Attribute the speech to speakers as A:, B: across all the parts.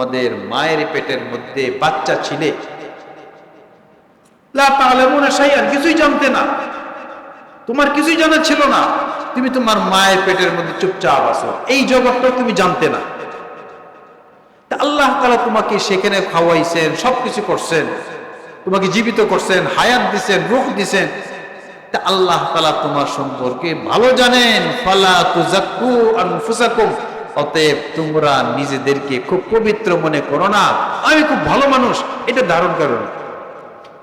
A: তোমাদের মায়ের পেটের মধ্যে বাচ্চা ছিলে। কিছুই জানতে না। তোমার কিছুই জানা ছিল না। তুমি তোমার মায়ের পেটের মধ্যে চুপচাপ এই তুমি জানতে না। আল্লাহ তাআলা তোমাকে সেখানে খাওয়াইছেন, সবকিছু করছেন। তোমাকে জীবিত করছেন, হায়াত দিছেন রূপ দিছেন। আল্লাহ তালা তোমার সম্পর্কে ভালো জানেন। ফালা তুজাক্কু আনফুসাকুম। অতএব তোমরা নিজেদেরকে খুব পবিত্র মনে করো না। আমি খুব ভালো মানুষ, এটা ধারণ করো না।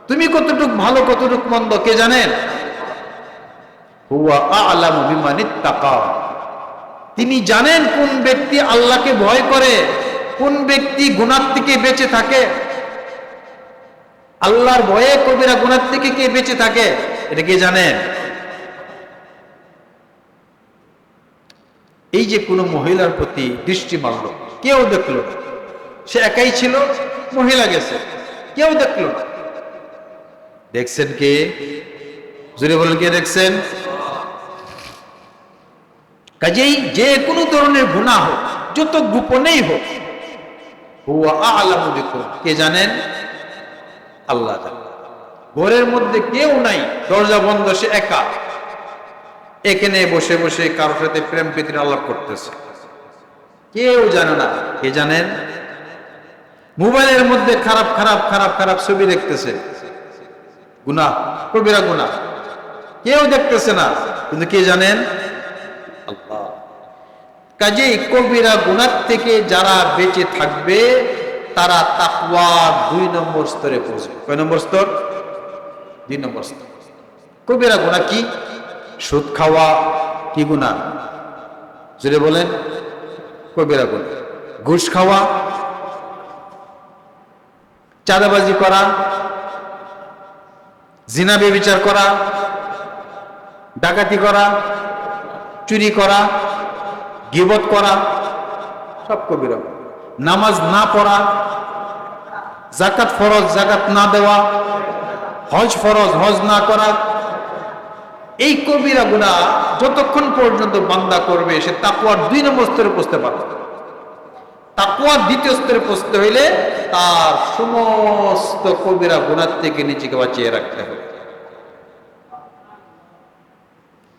A: তুমি কতটুক ভালো, কতটুক মন্দ, কে জানেন তিনি জানেন কোন ব্যক্তি আল্লাহকে ভয় করে, কোন ব্যক্তি গুণার থেকে বেঁচে থাকে। আল্লাহর ভয়ে কবিরা গুনার থেকে কে বেঁচে থাকে, এটা কে জানেন এই যে কোনো মহিলার প্রতি দৃষ্টি মারল, কেউ দেখল না। সে একাই ছিল, মহিলা গেছে, কেউ দেখল না। দেখছেন কে? জুড়ে বলেন কে দেখছেন? কাজেই যে কোনো ধরনের গুণা হোক, যত গোপনেই হোক কে জানেন? আল্লাহ ঘরের মধ্যে কেউ নাই, দরজা বন্ধ, সে একা। এখানে বসে বসে কারোর সাথে প্রেম প্রীতির আলাপ করতেছে। কেউ জানে না, কে জানেন মোবাইলের মধ্যে খারাপ খারাপ খারাপ খারাপ ছবি দেখতেছে। গুনাহ কবিরা গুনাহ। কেউ দেখতেছে না, কিন্তু কে জানেন কাজেই কবিরা গুনার থেকে যারা বেঁচে থাকবে, তারা তাকওয়া দুই নম্বর স্তরে পৌঁছবে। কয় নম্বর স্তর? দুই নম্বর স্তর। কবিরা গুনাহ কি? সুদ খাওয়া কি গুনাহ? জুড়ে বলেন কবিরা গুনাহ ঘুষ খাওয়া, চাঁদাবাজি করা, জিনা বিচার করা, ডাকাতি করা, চুরি করা, গিবত করা, সব কবিরা নামাজ না পড়া, জাকাত ফরজ, জাকাত না দেওয়া, হজ ফরজ, হজ না করা এই কবিরা গুণা যতক্ষণ পর্যন্ত বান্দা করবে, সে তাকুয়ার দুই নম্বর স্তরে পৌঁছতে পারবে। তাকুয়ার দ্বিতীয় স্তরে পৌঁছতে হইলে তার সমস্ত কবিরা গুণার থেকে নিজেকে বাঁচিয়ে রাখতে হবে।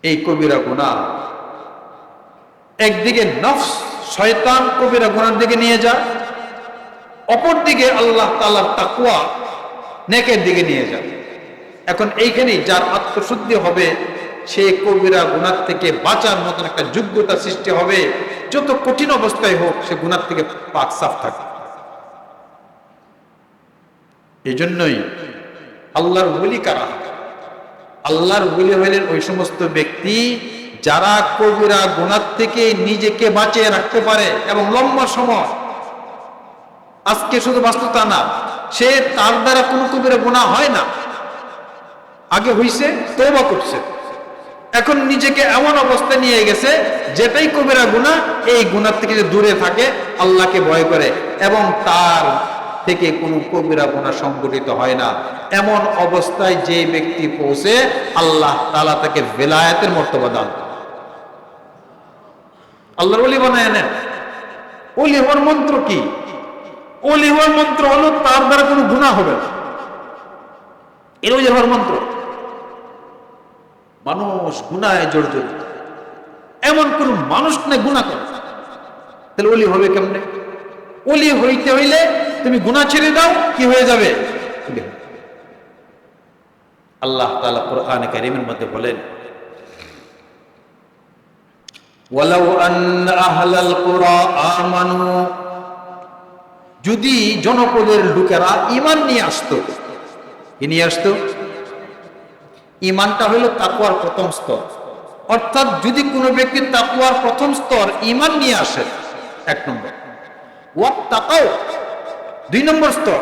A: এই কবিরা গুণা একদিকে নফস, শয়তান কবিরা গুণার দিকে নিয়ে যায়, অপরদিকে আল্লাহ তালার তাকুয়া নেকের দিকে নিয়ে যায়। এখন এইখানেই যার আত্মশুদ্ধি হবে সে কবিরা গুণার থেকে বাঁচার মতন একটা যোগ্যতা সৃষ্টি হবে। যত কঠিন অবস্থায় হোক, সে গুণার থেকে পাক সাফ থাকে এই জন্যই আল্লাহর বলি কারা? আল্লাহর বলি হইলেন ওই সমস্ত ব্যক্তি যারা কবিরা গুণার থেকে নিজেকে বাঁচিয়ে রাখতে পারে এবং লম্বা সময় আজকে শুধু বাস্তবতা না, সে তার দ্বারা কোনো কবিরা গুণা হয় না। আগে হইছে তৌবা করছে। এখন নিজেকে এমন অবস্থা নিয়ে গেছে, যেটাই কবিরা গুণা এই গুণার থেকে যে দূরে থাকে, আল্লাহকে ভয় করে এবং তার থেকে কোনো কবিরা গুণা সংগঠিত হয় না। এমন অবস্থায় যে ব্যক্তি পৌঁছে, আল্লাহ তালা তাকে বেলায়াতের মর্তবা দান। আল্লাহর অলি বানায় নেন অলি হওয়ার মন্ত্র কি? অলি হওয়ার মন্ত্র হলো, তার দ্বারা কোনো গুণা হবে না। এর অলি হওয়ার মন্ত্র। মানুষ গুনায় জর্জরিত এমন কোন মানুষ নেই গুণা করে। তাহলে অলি হবে কেমনে? অলি হইতে হইলে তুমি গুণা ছেড়ে দাও, কি হয়ে যাবে? আল্লাহ তাআলা কোরআন কারীমের মধ্যে বলেন কুরা আমানু। যদি জনপদের লোকেরা ঈমান নিয়ে আসতো, কি নিয়ে আসতো? ইমানটা হলো তাকুয়ার প্রথম স্তর। অর্থাৎ যদি কোনো ব্যক্তি তাকুয়ার প্রথম স্তর ইমান নিয়ে আসে, এক নম্বর। ওয়াত তাকাও দুই নম্বর স্তর।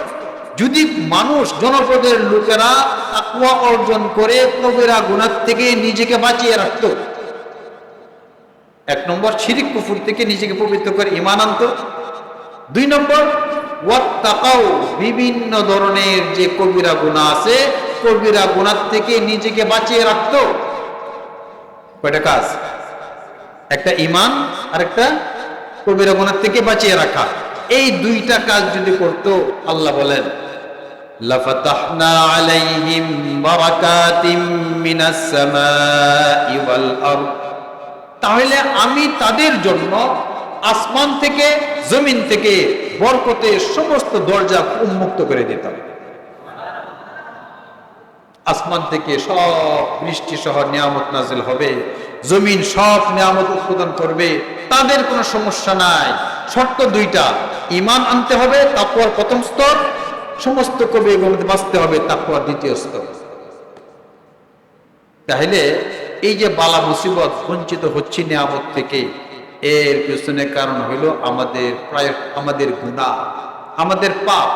A: যদি মানুষ, জনপদের লোকেরা তাকুয়া অর্জন করে কবিরা গুণার থেকে নিজেকে বাঁচিয়ে রাখত। এক নম্বর, শিরিক কুফুর থেকে নিজেকে পবিত্র করে ইমান আনত। দুই নম্বর ওয়াত তাকাও বিভিন্ন ধরনের যে কবিরা গুণা আছে কবিরা গুণার থেকে নিজেকে বাঁচিয়ে রাখতো। কয়টা কাজ? একটা ইমান আর একটা কবিরা গুণার থেকে বাঁচিয়ে রাখা। এই দুইটা কাজ যদি করতো, আল্লাহ বলেন তাহলে আমি তাদের জন্য আসমান থেকে, জমিন থেকে বরকতের সমস্ত দরজা উন্মুক্ত করে দিতাম। আসমান থেকে সব বৃষ্টি সহ নিয়ামত নাজিল হবে। জমিন সব নিয়ামত উৎপাদন করবে। তাদের কোনো সমস্যা নাই। শর্ত দুইটা ইমান আনতে হবে তাকুয়ার প্রথম স্তর, সমস্ত কবি বাঁচতে হবে তাকুয়ার দ্বিতীয় স্তর। তাহলে এই যে বালা মুসিবত, বঞ্চিত হচ্ছে নিয়ামত থেকে, এর পেছনে কারণ হইল আমাদের প্রায়, আমাদের গুণা আমাদের পাপ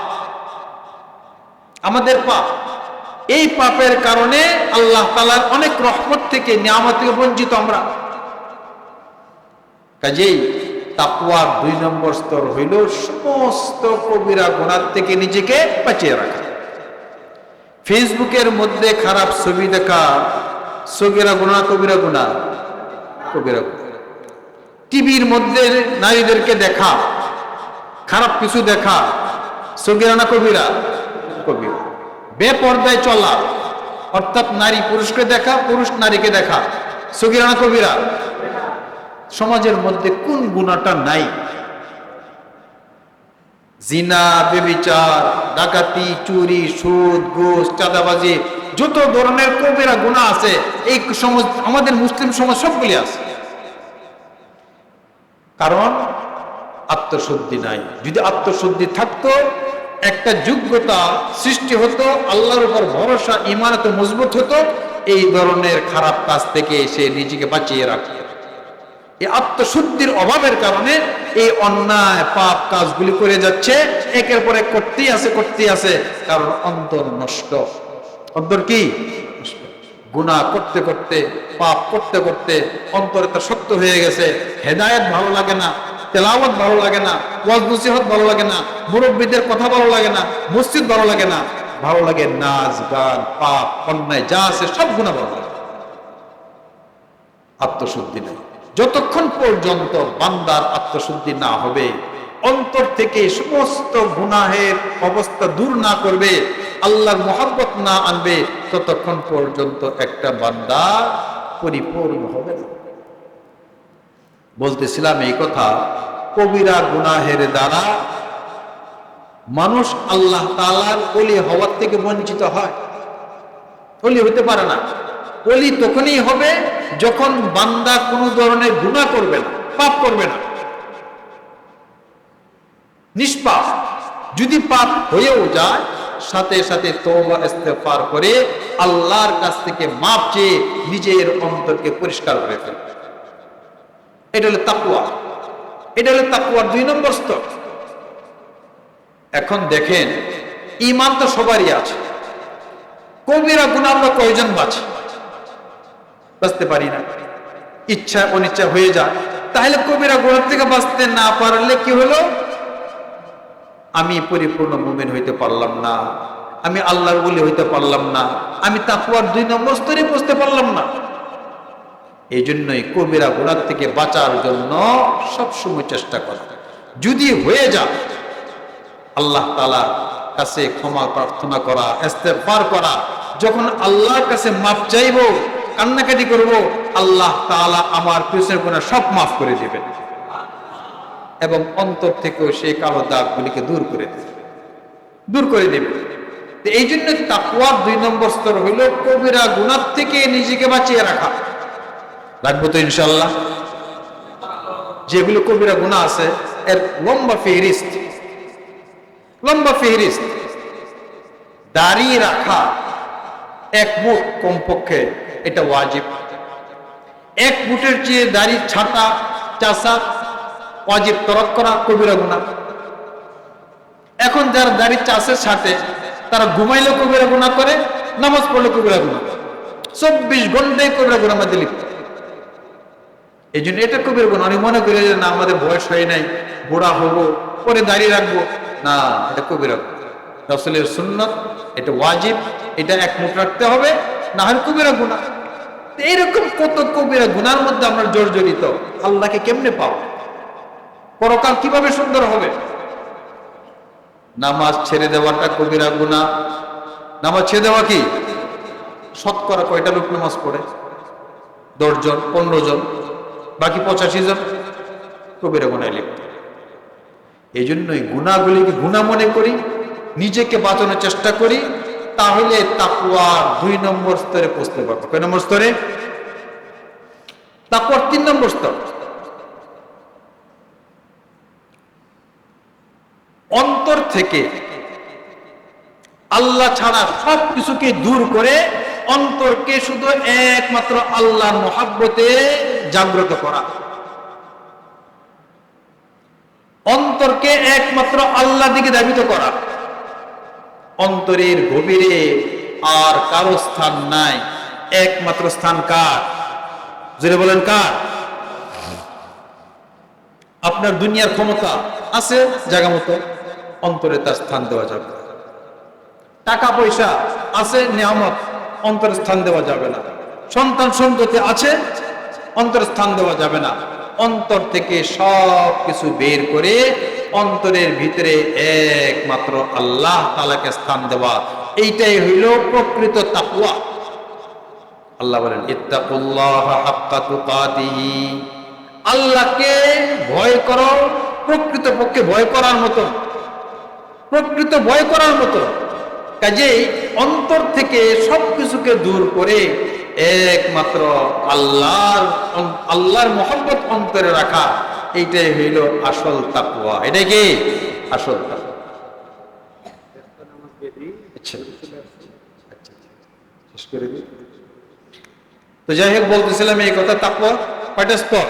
A: আমাদের পাপ। এই পাপের কারণে আল্লাহ তালার অনেক রহমত থেকে নিয়ামত থেকে বঞ্চিত আমরা। কাজেই তাকুয়ার দুই নম্বর স্তর হইল সমস্ত কবিরা গোনার থেকে নিজেকে বাঁচিয়ে রাখা। ফেসবুকের মধ্যে খারাপ ছবি দেখা সগিরা গুণা কবিরা গুণা কবিরা টিভির মধ্যে নারীদেরকে দেখা, খারাপ কিছু দেখা সগিরা না কবিরা কবিরা। বেপর্দায় চলা। অর্থাৎ নারী পুরুষকে দেখা, পুরুষ নারীকে দেখা। সগিরা না কবিরা? সমাজের মধ্যে কোন গুণাটা নাই? জিনা, বেবিচার, ডাকাতি, চুরি, সুদ, ঘুষ, চাঁদাবাজি, যত ধরনের কবিরা গুণা আছে, এই সমাজ, আমাদের মুসলিম সমাজ সবগুলি আছে। কারণ আত্মশুদ্ধি নাই। যদি আত্মশুদ্ধি থাকতো একটা যোগ্যতা সৃষ্টি হতো, আল্লাহর উপর ভরসা ইমান এত মজবুত হতো, এই ধরনের খারাপ কাজ থেকে সে নিজেকে বাঁচিয়ে রাখত। এই আত্মশুদ্ধির অভাবের কারণে এই অন্যায় পাপ কাজগুলি করে যাচ্ছে, একের পর এক করতেই আছে করতেই আছে, কারণ অন্তর নষ্ট। অন্তর কি? গুণা করতে করতে, পাপ করতে করতে অন্তরে তার শক্ত হয়ে গেছে, হেদায়ত ভালো লাগে না তেলাওয়াত ভালো লাগে না ওয়াজ নসিহত ভালো লাগে না, মুরব্বীদের কথা ভালো লাগে না, মসজিদ ভালো লাগে না। ভালো লাগে নাচ, গান, পাপ, অন্যায়, যা আছে সব গুণা ভালো লাগে। আত্মশুদ্ধি নেই। যতক্ষণ পর্যন্ত বান্দার আত্মশুদ্ধি না হবে, অন্তর থেকে সমস্ত গুনাহের অবস্থা দূর না করবে, আল্লাহর মোহাব্বত না আনবে, ততক্ষণ পর্যন্ত একটা বান্দা পরিপূর্ণ হবে না। বলতেছিলাম এই কথা, কবিরা গুনাহের দ্বারা মানুষ আল্লাহ তালার অলি হওয়ার থেকে বঞ্চিত হয়। অলি হতে পারে না। অলি তখনই হবে যখন বান্দা কোনো ধরনের গুণা করবে না, পাপ করবে না। নিষ্পাপ। যদি পাপ হয়েও যায়, সাথে সাথে তওবা, ইস্তেগফার করে আল্লাহর কাছ থেকে মাপ চেয়ে নিজের অন্তরকে পরিষ্কার করে ফেলবে। এটা হলো তাকুয়া এটা হলো তাকুয়ার দুই নম্বর স্তর। এখন দেখেন ইমান তো সবারই আছে। কবিরা গুণ আমরা কয়জন বাঁচি? বাঁচতে পারি না। ইচ্ছা, অনিচ্ছা হয়ে যায়। তাহলে কবিরা গুণার থেকে বাঁচতে না পারলে কি হলো? আমি পরিপূর্ণ মুমিন হইতে পারলাম না। আমি আল্লাহর বলি হইতে পারলাম না। আমি তাকুয়ার দুই নম্বর স্তরে বসতে পারলাম না। এই জন্যই কবিরা গুণার থেকে বাঁচার জন্য সবসময় চেষ্টা করা। যদি হয়ে যা আল্লাহ তালার কাছে ক্ষমা প্রার্থনা করা, ইস্তেগফার করা, যখন আল্লাহর কাছে মাপ চাইব, কান্নাকাটি করব, আল্লাহ তাআলা আমার পিছনের গুনাহ সব মাফ করে দিবেন এবং অন্তর থেকেও সেই কালো দাগগুলিকে দূর করে দেবে। দূর করে দেবে। এই জন্য তাকুয়ার দুই নম্বর স্তর হইল কবিরা গুণার থেকে নিজেকে বাঁচিয়ে রাখা। রাখব তো ইনশাল্লাহ যেগুলো কবিরা গুণা আছে, এর লম্বা ফেহরিস্ট লম্বা ফেহরিস্ট দাঁড়িয়ে রাখা এক মুঠ কমপক্ষে এটা ওয়াজিব। এক মুঠের চেয়ে দাড়ি ছাটা চাষা ওয়াজিব তরক করা কবিরা গুণা এখন যারা দাড়ি চাষে ছাটে, তারা ঘুমাইলে কবিরা গুণা করে, নামাজ পড়লে কবিরা গুণা চব্বিশ ঘন্টায় কবিরা গুণা আমাদের লিখতে এই জন্য এটা কবির গুণ। অনেক মনে করে যে না, আমাদের বয়স হয় নাই, বুড়া হব, পরে দাঁড়িয়ে রাখব। না, এটা কবিরা রসলের সুন্নত, এটা ওয়াজিব, এটা এক মুখ রাখতে হবে, না হয় কবিরা গুণা। এইরকম কত কবিরা গুনার মধ্যে আমরা জর্জরিত। আল্লাহকে কেমনে পাবো? পরকাল কীভাবে সুন্দর হবে? নামাজ ছেড়ে দেওয়াটা কবিরা গুণা। নামাজ ছেড়ে দেওয়া কি? শতকরা কয়টা লোক নামাজ পড়ে? দশজন, পনেরো জন। বাকি পঁচাশি জন কবিরা গুণায় লিপ্ত। এই জন্যই গুণাগুলিকে গুণা মনে করি, নিজেকে বাঁচানোর চেষ্টা করি, তাহলে তাকুয়ার দুই নম্বর স্তরে পৌঁছতে পারব। কয় নম্বর স্তরে? তাকুয়ার তিন নম্বর স্তর। অন্তর থেকে আল্লাহ ছাড়া সব কিছুকে দূর করে অন্তরকে শুধু একমাত্র আল্লাহর মহাব্বতে জাগ্রত করা। অন্তরকে একমাত্র আল্লাহ দিকে দাবিত করা। অন্তরের গভীরে আর কারও স্থান নাই। একমাত্র স্থান কার? জোরে বলেন কার? আপনার দুনিয়ার ক্ষমতা আছে জায়গা মতো, অন্তরে তার স্থান দেওয়া যাবে। টাকা পয়সা আছে, নিয়ামত, অন্তরে স্থান দেওয়া যাবে না। সন্তান সন্ততি আছে অন্তরে স্থান দেওয়া যাবে না। অন্তর থেকে সব কিছু বের করে অন্তরের ভিতরে একমাত্র আল্লাহ তালাকে স্থান দেওয়া। এইটাই হইল প্রকৃত তাকুয়া আল্লাহ বলেন আল্লাহকে ভয় করো প্রকৃত পক্ষে ভয় করার মতো। প্রকৃত ভয় করার মতো। কাজেই অন্তর থেকে সবকিছুকে দূর করে একমাত্র আল্লাহর আল্লাহর মোহাম্মত অন্তরে রাখা এইটাই হইল আসল তাকুয়া এটা কি? আসল তাকুয়া আচ্ছা আচ্ছা, তো যাই হোক বলতেছিলাম এই কথা তাকুয়া কয়টা স্তর